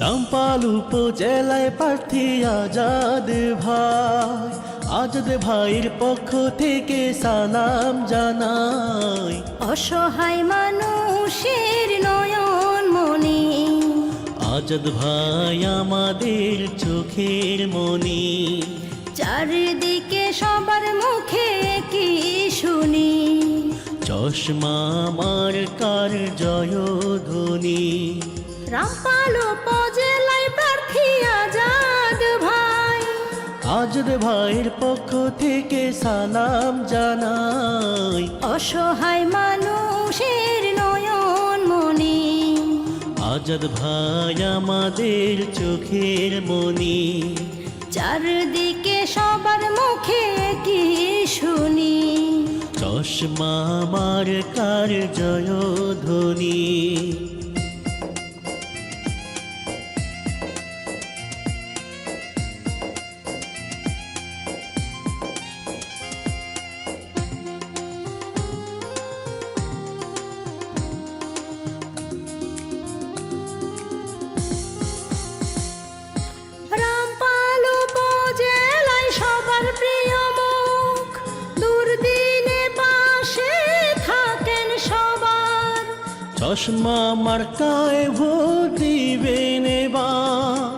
রামপাল উপজেলায় প্রার্থী আজাদ ভাই। আজাদ ভাইয়ের পক্ষ থেকে সালাম জানাই। অসহায় মানুষের নয়ন মনি আজাদ ভাই আমাদের চোখের মনি চারিদিকে সবার মুখে কি শুনি? চশমা আমার কার জয়ধ্বনি। রামপাল উপজেলায় প্রার্থী আজাদ ভাই। আজাদ ভাইয়ের পক্ষ থেকে সালাম জানাই। অসহায় মানুষের নয়ন মনি আজাদ ভাই আমাদের চোখের মনি চারদিকে সবার মুখে কি শুনি। চশমা আমার কার জয়ধ্বনি। রামপাল প্রিয় মুখ দুর্দিনে পাশে থাকেন সবার। চশমা মার্কায় ভোট দিবেন এবার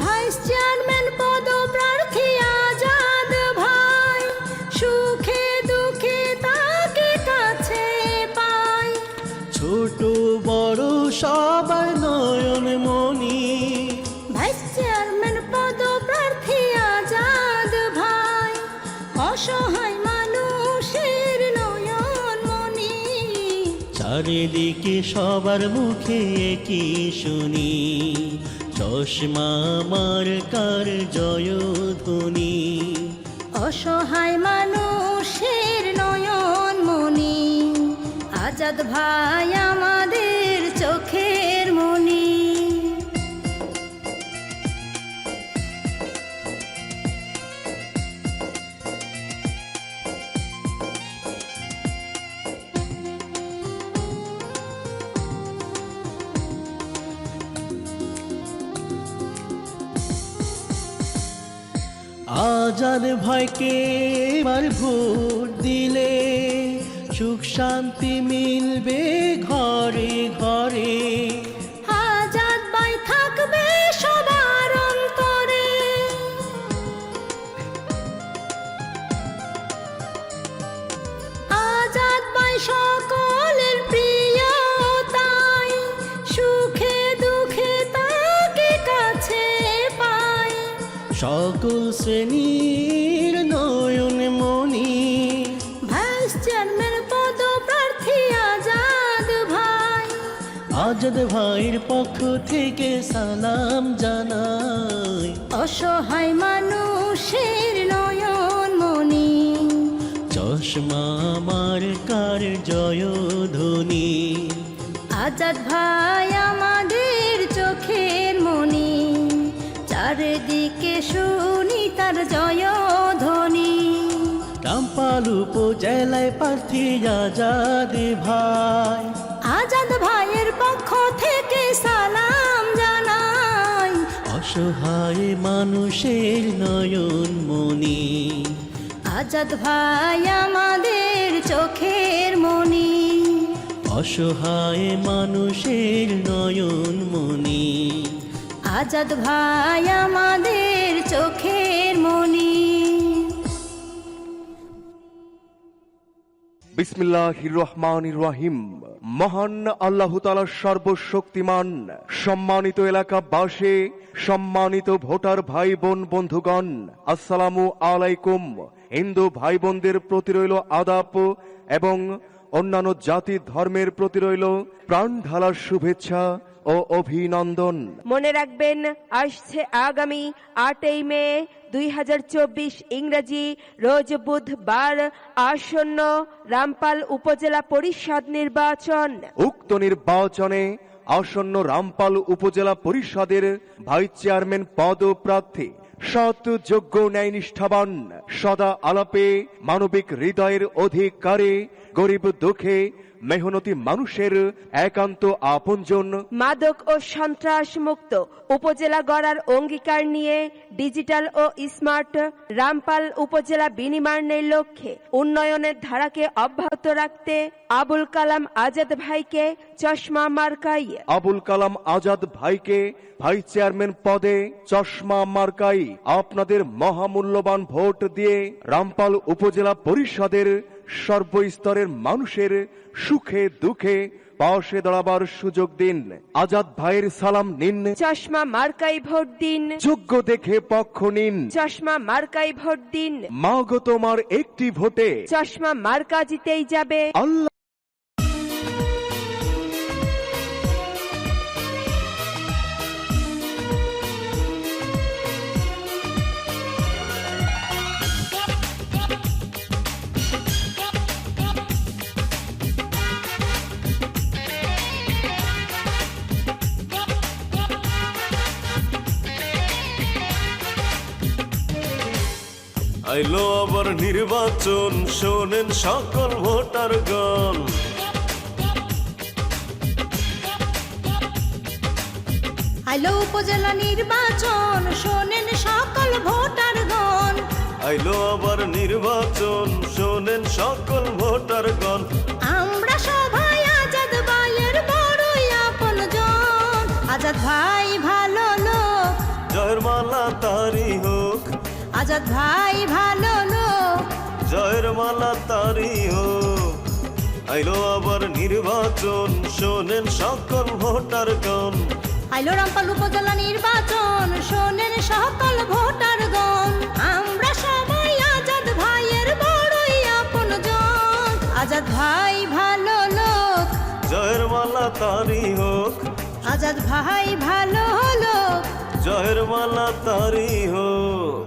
ভাইস চেয়ারম্যান পদ চারিদিকে সবার মুখে কি শুনি। চশমা মার কার জয়ধ্বনি। অসহায় মানুষের নয়ন মনি আজাদ ভাই আমাদের আজাদ ভাইকে এবার ভোট দিলে সুখ শান্তি মিলবে ঘরে ঘরে। থাকবে সবার অন্তরে। আজাদ ভাই সকলের প্রিয় তাই সুখে দুঃখে তাকে কাছে পাই। সকল শ্রেণির আজাদ ভাইয়ের পক্ষ থেকে সালাম জানাই। অসহায় মানুষের নয়ন মনি চশমা আমার কার জয়ধ্বনি? আজাদ ভাই আমাদের চোখের মনি চারিদিকে শুনি তার জয় ধ্বনি রামপাল উপজেলায় প্রার্থী আজাদ ভাই। আজাদ ভাইয়ের পক্ষ থেকে সালাম জানাই। অসহায় মানুষের নয়ন মনি আজাদ ভাই আমাদের চোখের মনি অসহায় মানুষের নয়ন মনি আজাদ ভাই আমাদের চোখের মনি বিসমিল্লাহির রহমানির রহিম। মহান আল্লাহ তালা সর্বশক্তিমান। সম্মানিত এলাকা বাসে সম্মানিত ভোটার ভাই বোন বন্ধুগণ, আসসালামু আলাইকুম। হিন্দু ভাই বোনদের প্রতি রইল আদাপ এবং অন্যান্য জাতি ধর্মের প্রতি রইল প্রাণ ঢালার শুভেচ্ছা। ও অভিনন্দন। মনে রাখবেন আসছে আগামী আটই মে দুই হাজার চব্বিশ ইংরেজি রোজ বুধবার আসন্ন রামপাল উপজেলা পরিষদ নির্বাচন। উক্ত নির্বাচনে আসন্ন রামপাল উপজেলা পরিষদের ভাইস চেয়ারম্যান পদপ্রার্থী সৎ যোগ্য ন্যায় নিষ্ঠাবান সদা আলাপে মানবিক হৃদয়ের অধিকারে গরিব দুঃখে মেহনতি মানুষের একান্ত আপনজন। মাদক ও সন্ত্রাস মুক্ত উপজেলা গড়ার অঙ্গীকার নিয়ে ডিজিটাল ও স্মার্ট রামপাল উপজেলা বিনির্মাণের লক্ষ্যে উন্নয়নের ধারাকে অব্যাহত রাখতে আবুল কালাম আজাদ ভাইকে চশমা মার্কাই। আবুল কালাম আজাদ ভাইকে ভাইস চেয়ারম্যান পদে চশমা মার্কাই। আপনাদের মহামূল্যবান ভোট দিয়ে রামপাল উপজেলা পরিষদের সর্বস্তরের মানুষের সুখে দুঃখে পাশে দাঁড়াবার সুযোগ দিন। আজাদ ভাইয়ের সালাম নিন। চশমা মার্কাই ভোট দিন। যোগ্য দেখে পক্ষ নিন। চশমা মার্কাই ভোট দিন। মাগো তোমার একটি ভোটে। চশমা মার্কা জিতেই যাবে। আল্লাহ আইলো আবার নির্বাচন শোনেন সকল ভোটার গণ। আইলো উপজেলা নির্বাচন শোনেন সকল ভোটারগণ আইলো আবার নির্বাচন শোনেন সকল ভোটার গণ। আমরা আজাদ ভাই ভালো লোক জয়ের মালা তারি হোক আইলো আবার নির্বাচন শোনেন সকল ভোটার গণ। আইলো রামপাল উপজেলা নির্বাচন শোনেন সকল ভোটারগণ আমরা সবাই আজাদ ভাইয়ের বড়ই আপন জন আজাদ ভাই ভালো লোক। জয়ের মালা তারি হোক। আজাদ ভাই ভালো লোক। জয়ের মালা তারি হোক।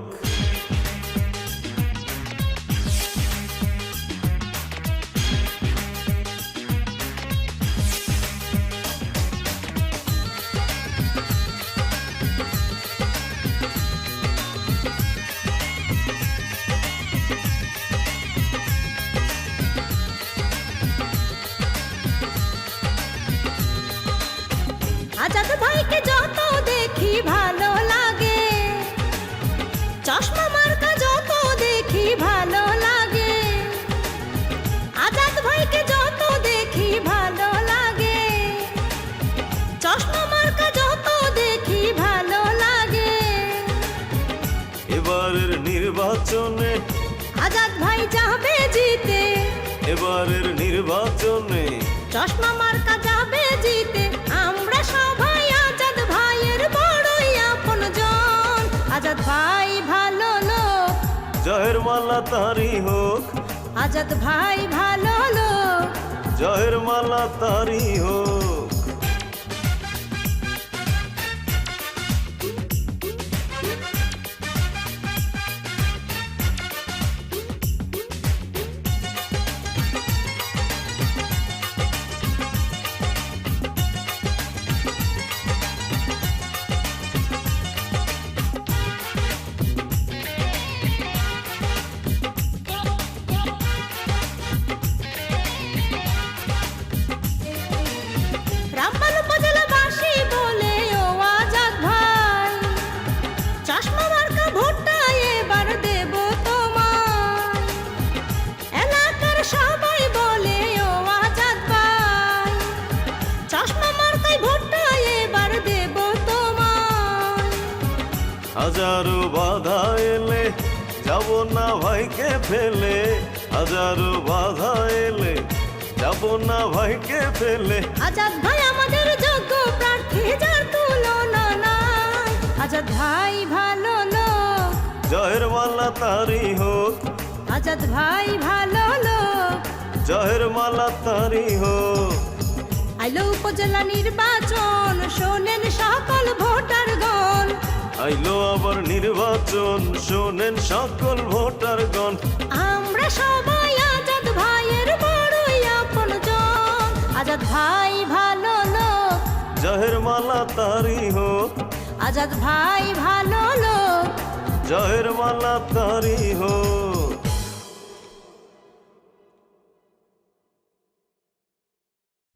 চশমা মার্কা যত দেখি ভালো লাগে। আজাদ ভাইকে যত দেখি ভালো লাগে। চশমা মার্কা যত দেখি ভালো লাগে। এবারের নির্বাচনে আজাদ ভাই যাবে জিতে। এবারের নির্বাচনে চশমা মার্কা যাবে জিতে। আমরা সবাই আজাদ ভাই ভালো লোক। জহের মালা তারি হোক। আজাদ ভাই ভালো লোক। জহের মালা তারি হোক। হাজারো বাধা এলে যাব না ভাইকে ফেলে। হাজারো বাধা এলে যাব না ভাইকে ফেলে। আজাদ ভাই আমাদের যোগ্য প্রার্থী যার তুলনা নাই। আজাদ ভাই ভালো লোক। জয়ের মালা তারি হোক। আজাদ ভাই ভালো লোক। জয়ের মালা তারি হোক। আইলো উপজেলা নির্বাচন শোনেন সকল ভোটারগণ আইলো আবার নির্বাচন শোনেন সকল ভোটার গণ আমরা সবাই আজাদ ভাইয়ের বড়ই আপন জন আজাদ ভাই ভালো লোক। জহের মালা তারি হোক। আজাদ ভাই ভালো লোক। জহের মালা তারি হোক।